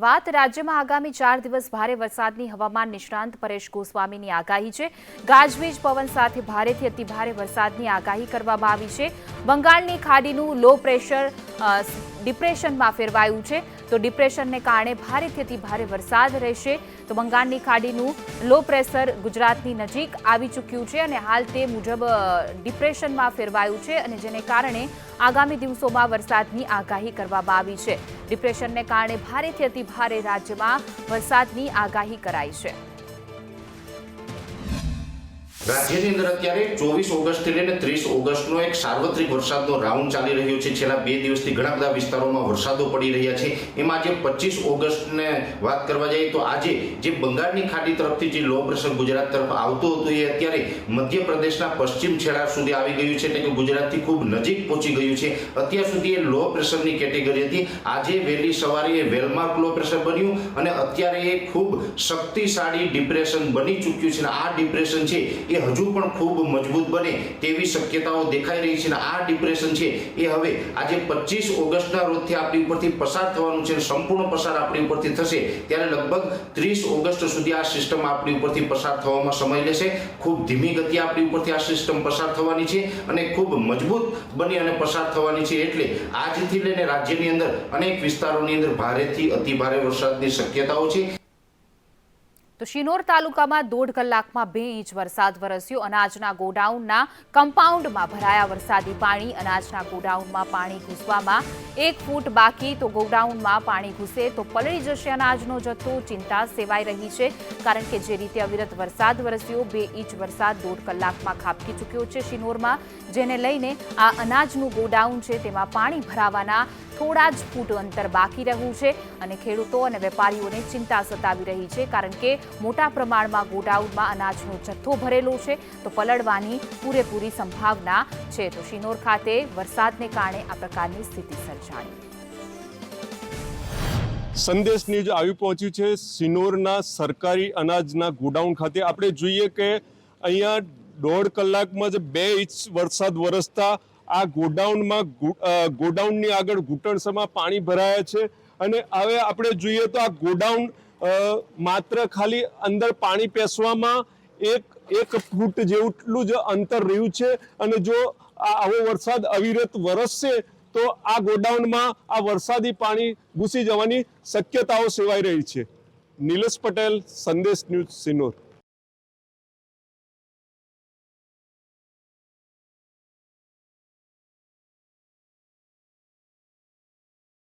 વાત, રાજ્યમાં આગામી ચાર દિવસ ભારે વરસાદની હવામાન નિષ્ણાંત પરેશ ગોસ્વામીની આગાહી છે. ગાજવીજ પવન સાથે ભારેથી અતિભારે વરસાદની આગાહી કરવામાં આવી છે. બંગાળની ખાડીનું લો પ્રેશર ડિપ્રેશનમાં ફેરવાયું છે. તો ડિપ્રેશનને કારણે ભારેથી ભારે વરસાદ રહેશે. તો બંગાળની ખાડીનું લો પ્રેશર ગુજરાતની નજીક આવી ચૂક્યું છે અને હાલ તે મુજબ ડિપ્રેશનમાં ફેરવાયું છે અને જેને કારણે આગામી દિવસોમાં વરસાદની આગાહી કરવામાં આવી છે. ડિપ્રેશનને કારણે ભારેથી અતિભારે રાજ્યમાં વરસાદની આગાહી કરાઈ છે. રાજ્યની અંદર અત્યારે ચોવીસ ઓગસ્ટથી લઈને ત્રીસ ઓગસ્ટનો એક સાર્વત્રિક વરસાદનો રાઉન્ડ ચાલી રહ્યો છે. છેલ્લા બે દિવસથી ઘણા બધા વિસ્તારોમાં વરસાદો પડી રહ્યા છે. એમાં જે પચીસ ઓગસ્ટને વાત કરવા જઈએ તો આજે જે બંગાળની ખાડી તરફથી જે લો પ્રેશર ગુજરાત તરફ આવતું હતું, એ અત્યારે મધ્યપ્રદેશના પશ્ચિમ છેડા સુધી આવી ગયું છે. એટલે કે ગુજરાતથી ખૂબ નજીક પહોંચી ગયું છે. અત્યાર સુધી એ લો પ્રેશરની કેટેગરી હતી. આજે વહેલી સવારે એ વેલમાર્ક લો પ્રેશર બન્યું અને અત્યારે એ ખૂબ શક્તિશાળી ડિપ્રેશન બની ચૂક્યું છે. અને આ ડિપ્રેશન છે એ હજુ પણ ખૂબ મજબૂત બને તેવી શક્યતાઓ દેખાઈ રહી છે અને આ ડિપ્રેશન છે એ હવે આજે પચીસ ઓગસ્ટના રોજથી આપણી ઉપરથી પસાર થવાનું છે સંપૂર્ણ પસાર આપણી ઉપરથી થશે ત્યારે લગભગ ત્રીસ ઓગસ્ટ સુધી આ સિસ્ટમ આપણી ઉપરથી પસાર થવામાં સમય લેશે. ખૂબ ધીમી ગતિ આપણી ઉપરથી આ સિસ્ટમ પસાર થવાની છે અને ખૂબ મજબૂત બની અને પસાર થવાની છે એટલે આજથી લઈને રાજ્યની અંદર અનેક વિસ્તારોની અંદર ભારેથી અતિભારે વરસાદની શક્યતાઓ છે. તો શિનોર તાલુકામાં દોઢ કલાકમાં બે ઇંચ વરસાદ વરસ્યો. અનાજના ગોડાઉનના કમ્પાઉન્ડમાં ભરાયા વરસાદી પાણી. અનાજના ગોડાઉનમાં પાણી ઘૂસવામાં એક ફૂટ બાકી તો ગોડાઉનમાં પાણી ઘૂસે તો પલળી જશે અનાજનો જથ્થો. ચિંતા સેવાઈ રહી છે કારણ કે જે રીતે અવિરત વરસાદ વરસ્યો, બે ઇંચ વરસાદ દોઢ કલાકમાં ખાબકી ચૂક્યો છે શિનોરમાં, જેને લઈને આ અનાજનું ગોડાઉન છે તેમાં પાણી ભરાવાના થોડા જ ફૂટ અંતર બાકી રહ્યું છે અને ખેડૂતો અને વેપારીઓને ચિંતા સતાવી રહી છે કારણ કે મોટા પ્રમાણમાં ગોડાઉનમાં અનાજનો જથ્થો ભરેલો છે, તો પલળવાની પૂરેપૂરી સંભાવના છે. તો શિનોર ખાતે વરસાદને કારણે આ પ્રકારની સ્થિતિ સર્જાણી સંદેશ ન્યૂઝ આવી પહોંચ્યું છે સિનોરના સરકારી અનાજના ગોડાઉન ખાતે. આપણે જોઈએ કે અહીંયા દોઢ કલાકમાં જ બે ઇંચ વરસાદ વરસતા આ ગોડાઉનમાં ગોડાઉનની આગળ ઘૂંટણસમાં પાણી ભરાયા છે. અને હવે આપણે જોઈએ તો આ ગોડાઉન માત્ર ખાલી અંદર પાણી પેસવામાં એક એક ફૂટ જેટલું જ અંતર રહ્યું છે. અને જો આવો વરસાદ અવિરત વરસશે, તો આ ગોડાઉનમાં આ વરસાદી પાણી ઘૂસી જવાની શક્યતાઓ સેવાઈ રહી છે. નિલેશ પટેલ, સંદેશ ન્યૂઝ સિનોર.